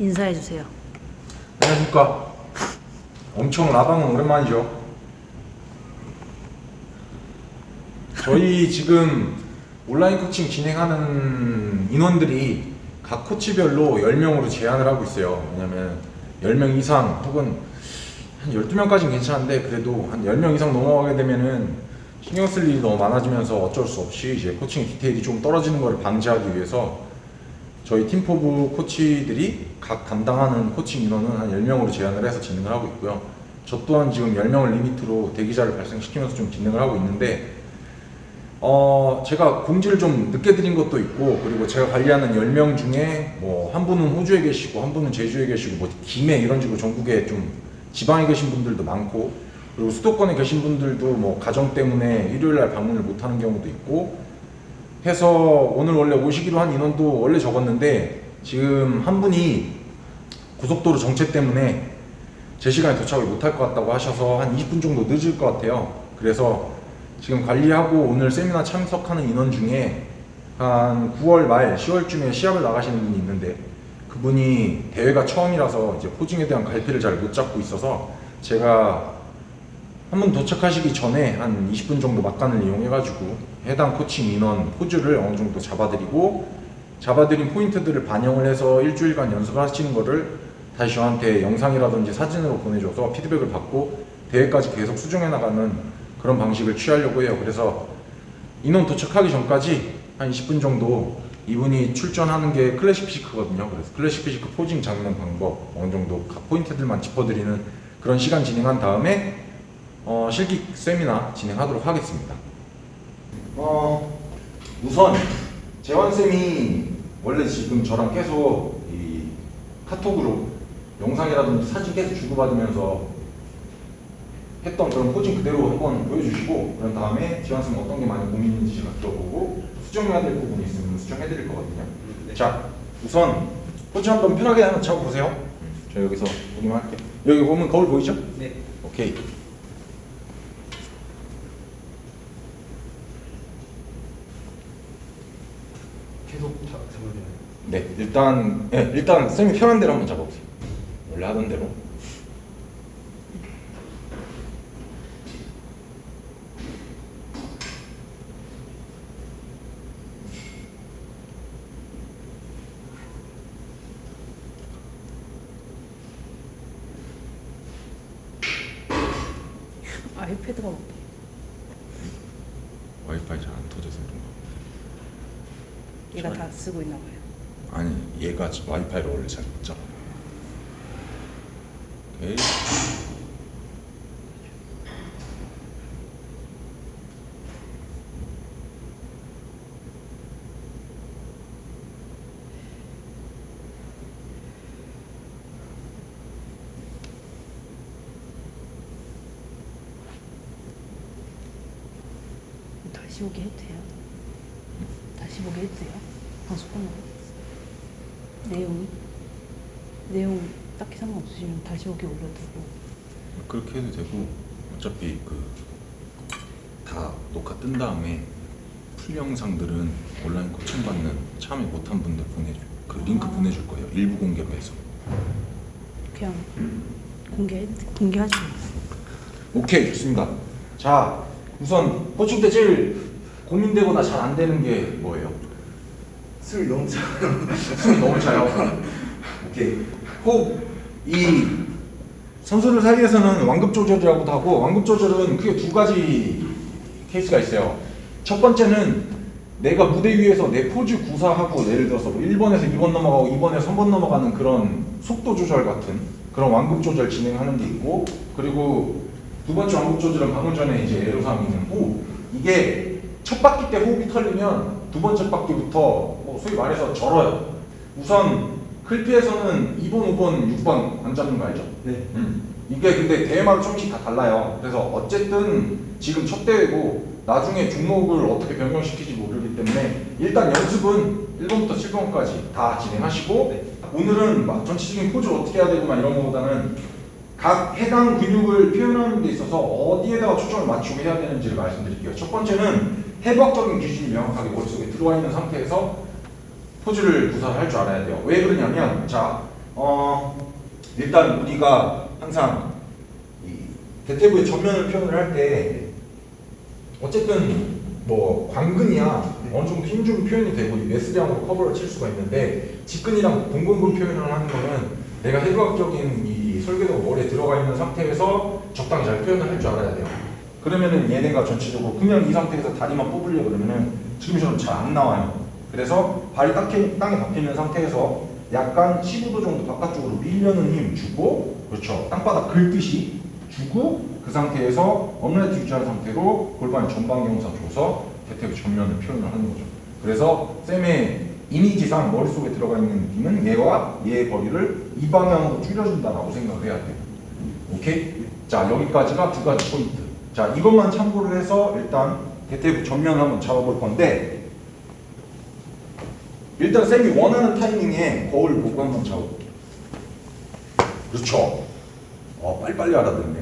인사해 주세요. 안녕하십니까. 엄청 라방은 오랜만이죠. 저희 지금 온라인 코칭 진행하는 인원들이 각 코치별로 10명으로 제한을 하고 있어요. 왜냐면 10명 이상 혹은 한 12명까지는 괜찮은데 그래도 한 10명 이상 넘어가게 되면은 신경 쓸 일이 너무 많아지면서 어쩔 수 없이 이제 코칭 디테일이 좀 떨어지는 것을 방지하기 위해서 저희 팀포부 코치들이 각 담당하는 코칭 인원은 한 10명으로 제한을 해서 진행을 하고 있고요. 저 또한 지금 10명을 리미트로 대기자를 발생시키면서 좀 진행을 하고 있는데 어, 제가 공지를 좀 늦게 드린 것도 있고 그리고 제가 관리하는 10명 중에 뭐 한 분은 호주에 계시고 한 분은 제주에 계시고 뭐 김해 이런 식으로 전국에 좀 지방에 계신 분들도 많고 그리고 수도권에 계신 분들도 뭐 가정 때문에 일요일 날 방문을 못 하는 경우도 있고 해서 오늘 원래 오시기로 한 인원도 원래 적었는데 지금 한 분이 고속도로 정체 때문에 제 시간에 도착을 못할 것 같다고 하셔서 한 20분 정도 늦을 것 같아요. 그래서 지금 관리하고 오늘 세미나 참석하는 인원 중에 한 9월 말 10월쯤에 시합을 나가시는 분이 있는데 그분이 대회가 처음이라서 이제 포징에 대한 갈피를 잘 못 잡고 있어서 제가 한분 도착하시기 전에 한 20분 정도 막간을 이용해가지고 해당 코칭 인원 포즈를 어느 정도 잡아드리고 잡아드린 포인트들을 반영을 해서 일주일간 연습하시는 거를 다시 저한테 영상이라든지 사진으로 보내줘서 피드백을 받고 대회까지 계속 수정해 나가는 그런 방식을 취하려고 해요. 그래서 인원 도착하기 전까지 한 20분 정도 이분이 출전하는 게 클래식 피지크거든요. 그래서 클래식 피지크 포징 잡는 방법 어느 정도 각 포인트들만 짚어드리는 그런 시간 진행한 다음에 어, 실기 세미나 진행하도록 하겠습니다. 어, 우선 재환 쌤이 원래 지금 저랑 계속 이 카톡으로 영상이라든지 사진 계속 주고받으면서 했던 그런 포징 그대로 한번 보여주시고 그런 다음에 지환 쌤 어떤 게 많이 고민인지 제가 들어보고 수정해야 될 부분이 있으면 수정해드릴 거거든요. 자, 우선 포즈 한번 편하게 한번 잡아보세요. 저 여기서 보기만 할게요. 여기 보면 거울 보이죠? 네. 오케이. 계속 자, 잠깐만요. 네, 일단 예, 일단 쌤이 편한 대로 한번 잡아보세요. 원래 하던 대로. 아이패드가 와이파이 잘 안 터져서 그런가. 얘가 다 쓰고 있나 봐요. 아니, 얘가 와이파이를 원래 잘 못 잡아. 오케이. 다시 오게 해도 돼요? 다시 보게 해도 돼요? 방송 끝나고 내용이 내용 딱히 상관없으시면 다시 오게 올려두고 그렇게 해도 되고 어차피 그 다 녹화 뜬 다음에 풀 영상들은 온라인 코칭 받는 참여 못한 분들 보내줘. 그 링크 아. 보내줄 거예요. 일부 공개로 해서. 그냥 공개 공개하지 뭐. 오케이 좋습니다. 자 우선 코칭 때 제일 고민되거나 잘 안 되는 게 뭐예요? 술 너무 차. 숨이 너무 차요. 오케이. 혹이 선수들 사이에서는 완급 조절이라고도 하고 완급 조절은 크게 두 가지 케이스가 있어요. 첫 번째는 내가 무대 위에서 내 포즈 구사하고 예를 들어서 뭐 1번에서 2번 넘어가고 2번에서 3번 넘어가는 그런 속도 조절 같은 그런 완급 조절 진행하는 게 있고 그리고 두 번째 완급 조절은 방금 전에 이제 애로사항이 있는 호흡 이게 첫 바퀴 때 호흡이 털리면 두 번째 바퀴부터 뭐 소위 말해서 절어요. 우선 클피에서는 2번, 5번, 6번 안 잡는 거 알죠? 네. 음. 이게 근데 대회마다 조금씩 다 달라요. 그래서 어쨌든 지금 첫 대회고 나중에 종목을 어떻게 변경시킬지 모르기 때문에 일단 연습은 1번부터 7번까지 다 진행하시고 오늘은 막 전체적인 포즈를 어떻게 해야 되고 막 이런 것보다는 각 해당 근육을 표현하는 데 있어서 어디에다가 초점을 맞추고 해야 되는지를 말씀드릴게요. 첫 번째는 해부학적인 기준이 명확하게 머릿속에 들어와 있는 상태에서 포즈를 구사할 줄 알아야 돼요. 왜 그러냐면 자 어, 일단 우리가 항상 이 대퇴부의 전면을 표현을 할 때 어쨌든 뭐 광근이야 어느 정도 힘주는 표현이 되고 이 메스량으로 커버를 칠 수가 있는데 직근이랑 동공근 표현을 하는 거는 내가 해부학적인 이 설계도가 머리에 들어가 있는 상태에서 적당히 잘 표현을 할 줄 알아야 돼요. 그러면은 얘네가 전체적으로 그냥 이 상태에서 다리만 뽑으려 그러면은 지금처럼 잘 안 나와요. 그래서 발이 땅에, 땅에 박혀 있는 상태에서 약간 15도 정도 바깥쪽으로 밀려는 힘 주고 그렇죠. 땅바닥 긁듯이 주고 그 상태에서 업라이트 유지한 상태로 골반 전방 경사 줘서 대퇴부 전면을 표현을 하는 거죠. 그래서 쌤의 이미지상 머릿속에 들어가 있는 느낌은 얘와 얘의 거리를 이 방향으로 줄여준다라고 생각을 해야 돼요. 오케이? 자 여기까지가 두 가지 포인트. 자 이것만 참고를 해서 일단 대퇴부 전면을 한번 잡아볼 건데 일단 쌤이 원하는 타이밍에 거울 보고 한번 잡아볼게요. 그렇죠. 어 빨리빨리 알아듣네.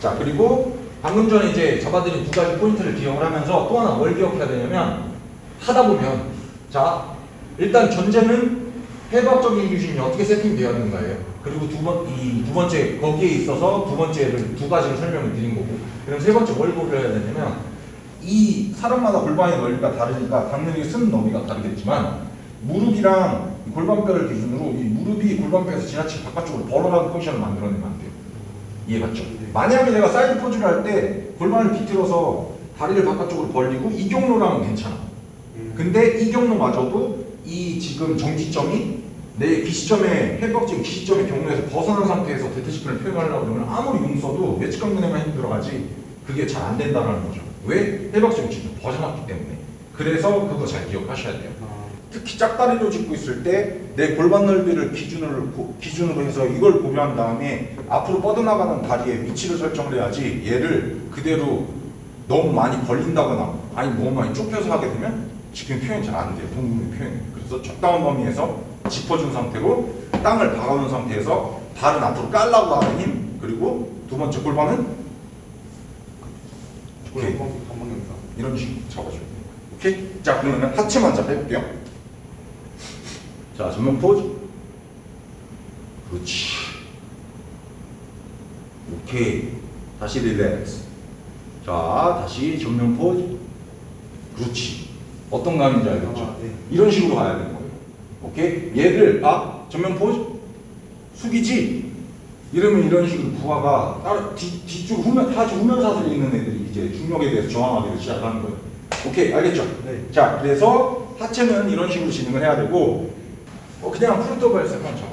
자 그리고 방금 전에 이제 잡아드린 두 가지 포인트를 기억을 하면서 또 하나 뭘 기억해야 되냐면 하다 보면 자 일단 전제는 해부학적인 기준이 어떻게 세팅되어 있는가예요. 그리고 두 번 이 두 번째 거기에 있어서 두 번째를 두 가지를 설명을 드린 거고 그럼 세 번째 뭘 고려해야 되냐면 이 사람마다 골반의 넓이가 다르니까 당연히 쓴 너비가 다르겠지만 무릎이랑 골반뼈를 기준으로 이 무릎이 골반뼈에서 지나치게 바깥쪽으로 벌어가는 포지션을 만들어내면 안 돼요. 이해갔죠? 만약에 내가 사이드 포즈를 할 때 골반을 비틀어서 다리를 바깥쪽으로 벌리고 이 경로라면 괜찮아. 근데 이 경로마저도 이 지금 정지점이 내 기시점의 해부학적인 기시점의 경로에서 벗어난 상태에서 대퇴시근을 표현하려고 그러면 아무리 용 써도 외측 강근에만 힘 들어가지 그게 잘 안 된다는 거죠. 왜? 해부학적인 기준 벗어났기 때문에. 그래서 그거 잘 기억하셔야 돼요. 특히 짝다리로 짚고 있을 때 내 골반 넓이를 기준으로 고- 기준으로 해서 이걸 고려한 다음에 앞으로 뻗어나가는 다리의 위치를 설정을 해야지 얘를 그대로 너무 많이 벌린다거나 아니 너무 많이 좁혀서 하게 되면 지금 표현이 잘 안 돼요 동공의 표현이 그래서 적당한 범위에서 짚어준 상태로 땅을 박아놓은 상태에서 발은 앞으로 깔라고 하는 힘 그리고 두 번째 골반은 오케이. 한방향사. 이런 식으로 잡아줘야 돼요. 오케이? 자, 그러면 하체만 잡 해볼게요. 자, 전면 포즈. 그렇지. 오케이. 다시 릴렉스. 자, 다시 전면 포즈. 그렇지. 어떤 감인지 알겠죠? 아, 네. 이런 식으로 가야 되는 거예요. 오케이? 얘를, 아, 전면 포즈. 숙이지. 이러면 이런 식으로 부하가 따로 뒤, 뒤쪽 후면 다 후면 사슬이 있는 애들이 이제 중력에 대해서 저항하기를 시작하는 거예요. 오케이 알겠죠? 네. 자 그래서 하체는 이런 식으로 진행을 해야 되고 어, 그냥 프론트 발색만 잡아.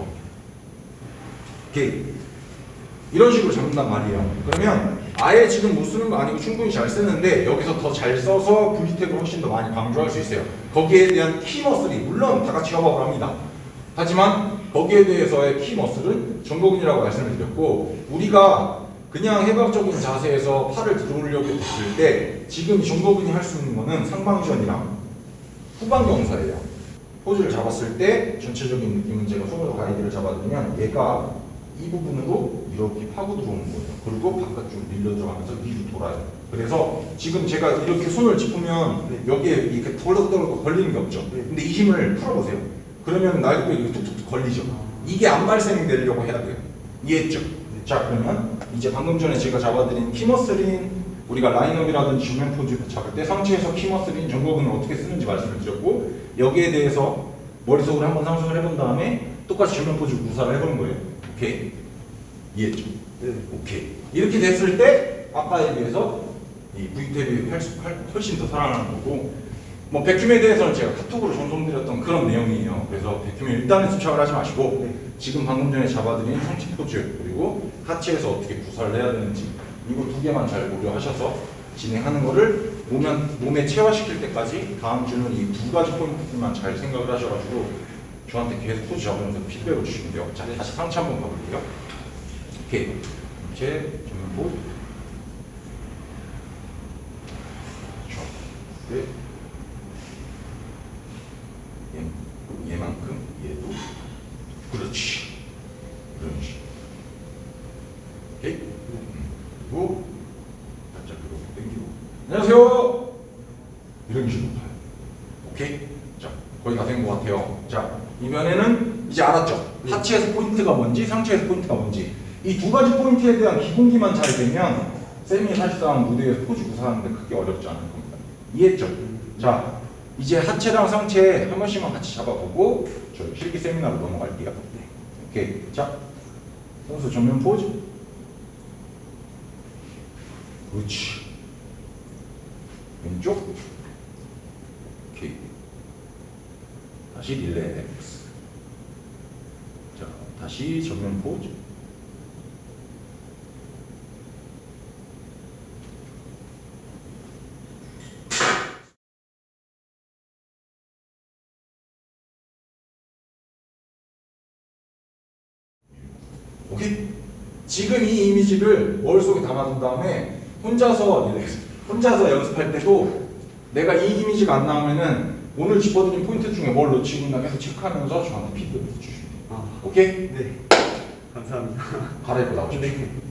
오케이 이런 식으로 잡는단 말이에요. 그러면 아예 지금 못 쓰는 거 아니고 충분히 잘 쓰는데 여기서 더 잘 써서 V탭을 훨씬 더 많이 강조할 수 있어요. 거기에 대한 키 머슬이 물론 다 같이 협업을 합니다. 하지만 거기에 대해서의 키 머슬은 전거근이라고 말씀을 드렸고 우리가 그냥 해부학적인 자세에서 팔을 들어오려고 했을 때 지금 전거근이 할 수 있는 거는 상방전이랑 후방 경사예요. 포즈를 잡았을 때 전체적인 느낌은 제가 손으로 가이드를 잡아드리면 얘가 이 부분으로 이렇게 파고 들어오는 거예요. 그리고 바깥쪽으로 밀려 들어가면서 위로 돌아요. 그래서 지금 제가 이렇게 손을 짚으면 네. 여기에 이렇게 덜럭덜럭 걸리는 게 없죠. 네. 근데 이 힘을 풀어보세요. 그러면 날개뼈 이렇게 툭툭 걸리죠. 이게 안 발생이 되려고 해야 돼요. 이해했죠? 자 그러면 이제 방금 전에 제가 잡아드린 키머슬인 우리가 라인업이라든지 정면 포즈 잡을 때 상체에서 키머슬인 전거근을 어떻게 쓰는지 말씀을 드렸고 여기에 대해서 머릿속으로 한번 상상을 해본 다음에 똑같이 정면 포즈 구사를 해보는 거예요. 오케이? 이해했죠? 네. 오케이. 이렇게 됐을 때 아까에 비해서 이 V탭이 훨씬, 훨씬 더 살아나는 거고 뭐 백큐에 대해서는 제가 카톡으로 전송드렸던 그런 내용이에요. 그래서 백큐에 일단은 집착을 하지 마시고 네. 지금 방금 전에 잡아드린 상체 포즈 그리고 하체에서 어떻게 구사를 해야 되는지 이거 두 개만 잘 고려하셔서 진행하는 거를 몸에, 몸에 체화시킬 때까지 다음 주는 이 두 가지 포인트들만 잘 생각을 하셔가지고 저한테 계속 포즈 잡으면서 피드백을 주시면 돼요. 자, 다시 상체 한번 가볼게요. 오케이. 제 전면 포즈. 좋아. 네. 얘, 얘만큼 얘도 그렇지. 그런 식. 오케이. 음. 그리고 살짝 이렇게 당기고. 안녕하세요. 이런 식으로 가요. 오케이. 자, 거의 다 된 것 같아요. 자, 이번에는 이제 알았죠? 하체에서 포인트가 상체에서 포인트가 뭔지. 이 두 가지 포인트에 대한 기본기만 잘 되면 쌤이 사실상 무대에서 포즈 구사하는데 크게 어렵지 않을 겁니다. 이해했죠? 자 이제 하체랑 상체 한 번씩만 같이 잡아보고 저희 실기 세미나로 넘어갈게요. 오케이. 자 선수 정면 포즈. 그렇지. 왼쪽. 오케이. 다시 릴렉스 자 다시 정면 포즈 오케이? 지금 이 이미지를 머릿속에 담아둔 다음에 혼자서 혼자서 연습할 때도 내가 이 이미지가 안 나오면은 오늘 짚어드린 포인트 중에 뭘 놓치고 있나 계속 체크하면서 저한테 피드백 돼요 아, 오케이? 네. 감사합니다. 갈아입고 나오십시오